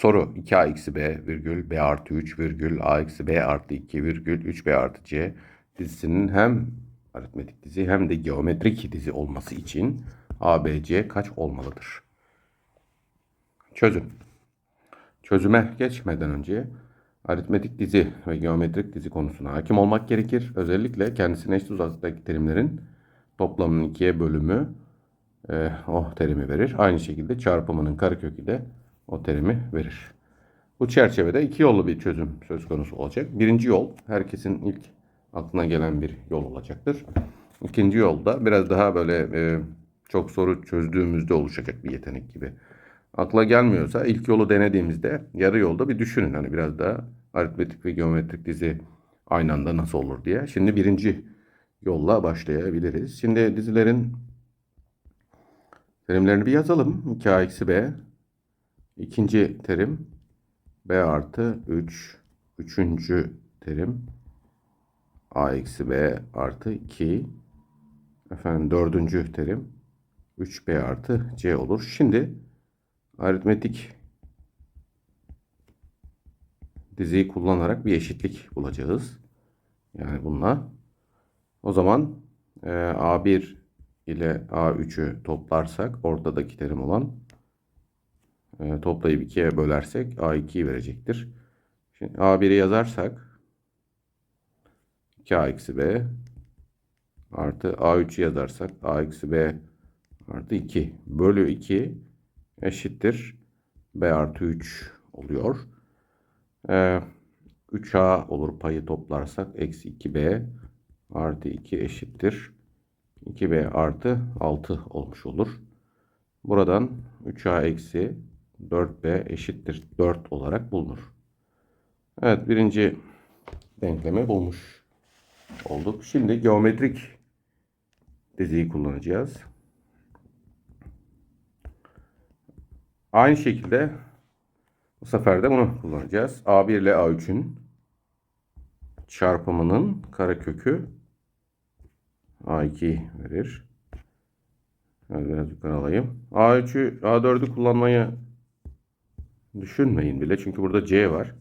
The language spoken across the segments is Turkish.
Soru 2a eksi b virgül b artı 3 virgül a eksi b artı 2 virgül 3b artı c dizisinin hem aritmetik dizi hem de geometrik dizi olması için ABC kaç olmalıdır? Çözüm. Çözüme geçmeden önce aritmetik dizi ve geometrik dizi konusuna hakim olmak gerekir. Özellikle kendisine eşit uzaklıktaki terimlerin toplamının ikiye bölümü e, o terimi verir. Aynı şekilde çarpımının karekökü de o terimi verir. Bu çerçevede iki yollu bir çözüm söz konusu olacak. Birinci yol herkesin ilk aklına gelen bir yol olacaktır. İkinci yolda biraz daha böyle e, çok soru çözdüğümüzde oluşacak bir yetenek gibi. Akla gelmiyorsa ilk yolu denediğimizde yarı yolda bir düşünün. Hani biraz daha aritmetik ve geometrik dizi aynı anda nasıl olur diye. Şimdi birinci yolla başlayabiliriz. Şimdi dizilerin terimlerini bir yazalım. 2a eksi b. İkinci terim b artı 3. Üçüncü terim a eksi b artı 2. Efendim dördüncü terim 3b artı c olur. Şimdi aritmetik diziyi kullanarak bir eşitlik bulacağız. Yani bununla. O zaman e, A1 ile A3'ü toplarsak ortadaki terim olan e, toplayıp 2'ye bölersek A2'yi verecektir. Şimdi A1'i yazarsak 2A eksi B artı A3'ü yazarsak A eksi B artı 2 bölü 2 eşittir B artı 3 oluyor. Ee, 3A olur payı toplarsak eksi 2B artı 2 eşittir. 2B artı 6 olmuş olur. Buradan 3A eksi 4B eşittir 4 olarak bulunur. Evet birinci denklemi bulmuş olduk. Şimdi geometrik diziyi kullanacağız. Aynı şekilde bu sefer de bunu kullanacağız. A1 ile A3'ün çarpımının karekökü A2 verir. Hadi biraz yukarı alayım. A3'ü A4'ü kullanmayı düşünmeyin bile. Çünkü burada C var.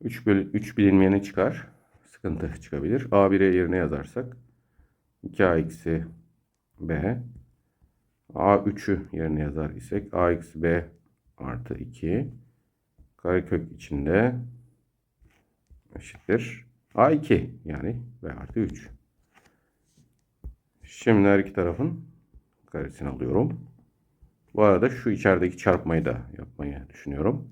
3, bölü, 3 bilinmeyeni çıkar. Sıkıntı çıkabilir. A1'e yerine yazarsak 2A eksi B A3'ü yerine yazar isek A eksi B artı 2 karekök içinde eşittir. A2 yani B artı 3. Şimdi her iki tarafın karesini alıyorum. Bu arada şu içerideki çarpmayı da yapmayı düşünüyorum.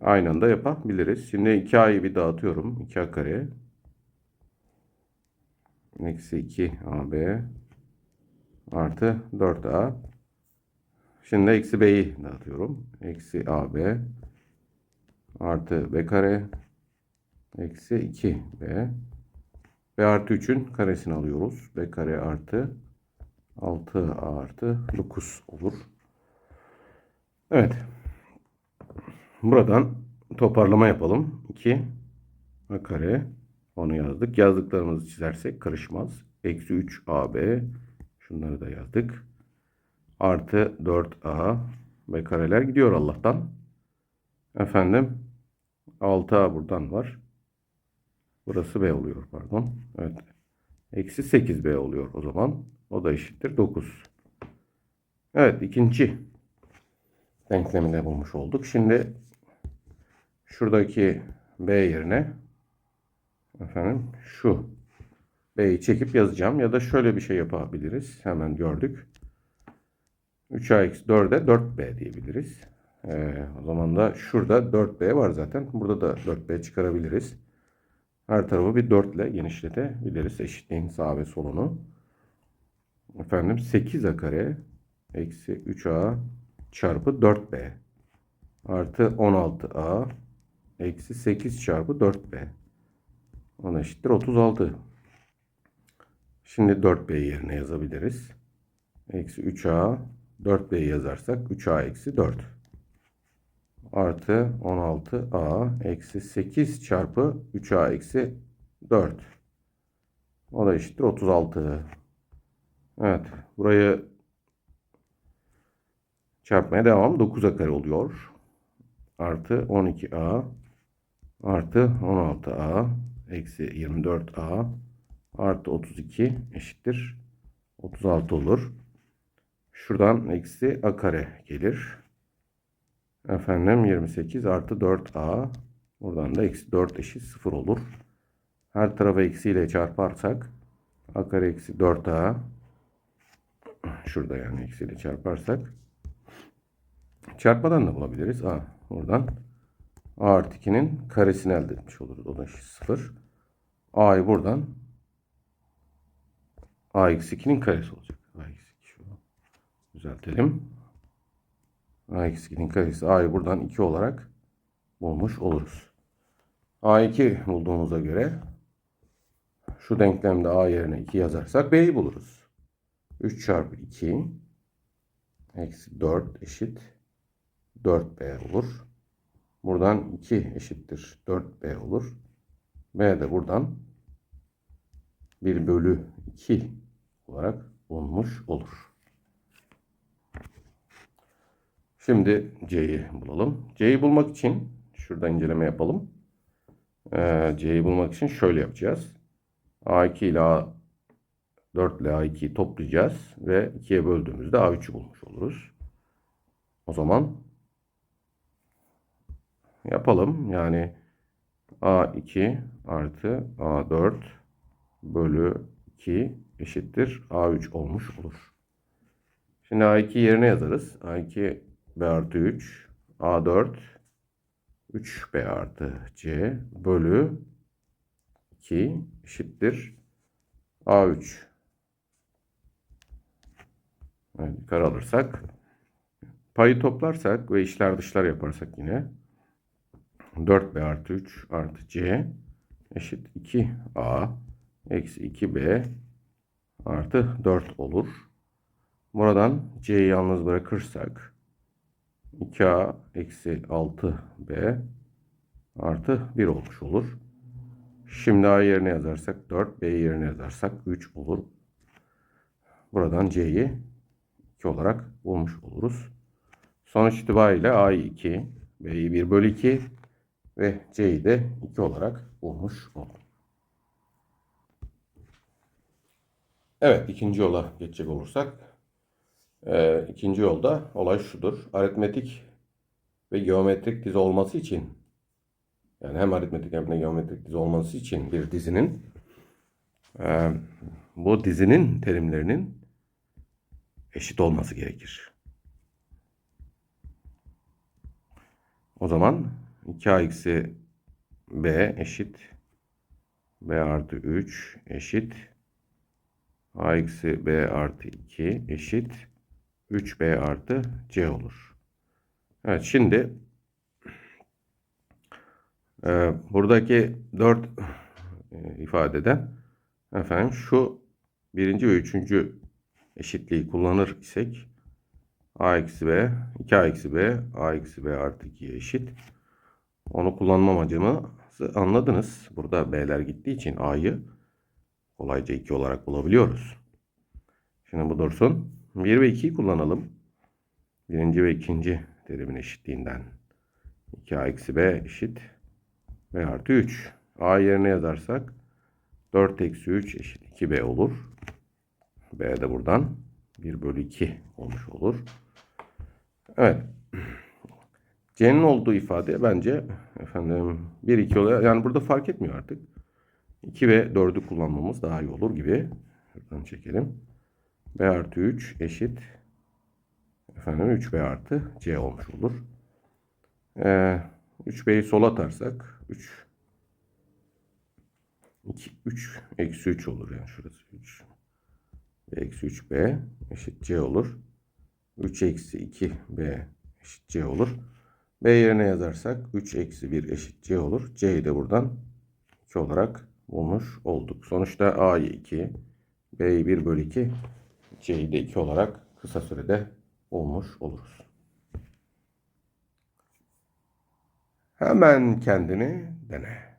Aynı anda yapabiliriz. Şimdi 2A'yı bir dağıtıyorum. 2A kare. Eksi 2 AB artı 4A. Şimdi eksi B'yi dağıtıyorum. Eksi AB artı B kare eksi 2B. B artı 3'ün karesini alıyoruz. B kare artı 6A artı 9 olur. Evet. Buradan toparlama yapalım. 2 A kare onu yazdık. Yazdıklarımızı çizersek karışmaz. Eksi 3 AB Şunları da yazdık. Artı 4A. B kareler gidiyor Allah'tan. Efendim 6A buradan var. Burası B oluyor pardon. Evet. Eksi 8B oluyor o zaman. O da eşittir 9. Evet ikinci denklemini bulmuş olduk. Şimdi şuradaki B yerine efendim şu B'yi çekip yazacağım. Ya da şöyle bir şey yapabiliriz. Hemen gördük. 3A eksi 4'e 4B diyebiliriz. Ee, o zaman da şurada 4B var zaten. Burada da 4B çıkarabiliriz. Her tarafı bir 4 ile genişletebiliriz. Eşitliğin sağ ve solunu. Efendim 8A kare eksi 3A çarpı 4B artı 16A eksi 8 çarpı 4B. Ona eşittir 36. Şimdi 4b yerine yazabiliriz. Eksi 3a 4b yazarsak 3a eksi 4. Artı 16a eksi 8 çarpı 3a eksi 4. O da eşittir 36. Evet. Burayı çarpmaya devam. 9'a kare oluyor. artı 12a artı 16a eksi 24a artı 32 eşittir 36 olur. Şuradan eksi a kare gelir. Efendim 28 artı 4a. Buradan da eksi 4 eşit 0 olur. Her tarafı eksiyle çarparsak a kare eksi 4a şurada yani eksiyle çarparsak çarpmadan da bulabiliriz. A buradan a artı 2'nin karesini elde etmiş oluruz. O da eşit 0. a'yı buradan a eksi 2'nin karesi olacak. a eksi 2 şu düzeltelim. a eksi 2'nin karesi a'yı buradan 2 olarak bulmuş oluruz. a2 bulduğumuza göre şu denklemde a yerine 2 yazarsak b'yi buluruz. 3 çarpı 2 eksi 4 eşit 4b olur. Buradan 2 eşittir 4b olur. b de buradan 1 bölü 2 olarak bulunmuş olur. Şimdi c'yi bulalım. c'yi bulmak için şurada inceleme yapalım. Ee, c'yi bulmak için şöyle yapacağız. a2 ile a 4 ile a2'yi toplayacağız ve 2'ye böldüğümüzde a3'ü bulmuş oluruz. O zaman yapalım. Yani a2 artı a4 bölü 2 eşittir a3 olmuş olur. Şimdi a2 yerine yazarız. a2 b artı 3 a4 3b artı c bölü 2 eşittir a3 yani yukarı alırsak payı toplarsak ve işler dışlar yaparsak yine 4b artı 3 artı c eşit 2a eksi 2b artı 4 olur. Buradan c'yi yalnız bırakırsak 2a eksi 6b artı 1 olmuş olur. Şimdi a yerine yazarsak 4, b yerine yazarsak 3 olur. Buradan c'yi 2 olarak bulmuş oluruz. Sonuç itibariyle a'yı 2, b'yi 1 bölü 2 ve c'yi de 2 olarak bulmuş olduk. Evet ikinci yola geçecek olursak. E, ikinci yolda olay şudur. Aritmetik ve geometrik dizi olması için yani hem aritmetik hem de geometrik dizi olması için bir dizinin e, bu dizinin terimlerinin eşit olması gerekir. O zaman 2a eksi b eşit b artı 3 eşit a eksi b artı 2 eşit 3b artı c olur. Evet şimdi e, buradaki 4 e, ifadeden efendim şu birinci ve üçüncü eşitliği kullanır isek a eksi b 2a eksi b a eksi b artı 2'ye eşit. Onu kullanma amacımı anladınız. Burada b'ler gittiği için a'yı kolayca 2 olarak bulabiliyoruz. Şimdi bu dursun. 1 ve 2'yi kullanalım. Birinci ve ikinci terimin eşitliğinden. 2a eksi b eşit b artı 3. a yerine yazarsak 4 eksi 3 eşit 2b olur. B de buradan 1 bölü 2 olmuş olur. Evet. C'nin olduğu ifade bence efendim 1 2 oluyor. Yani burada fark etmiyor artık. 2 ve 4'ü kullanmamız daha iyi olur gibi. Şuradan çekelim. B artı 3 eşit efendim 3B artı C olmuş olur. Ee, 3B'yi sola atarsak 3 2, 3 eksi 3 olur yani şurası 3 B eksi 3B eşit C olur. 3 eksi 2B eşit C olur. B yerine yazarsak 3 eksi 1 eşit C olur. C'yi de buradan 2 olarak bulmuş olduk. Sonuçta A'yı 2, B'yi 1 bölü 2, C'yi de 2 olarak kısa sürede bulmuş oluruz. Hemen kendini dene.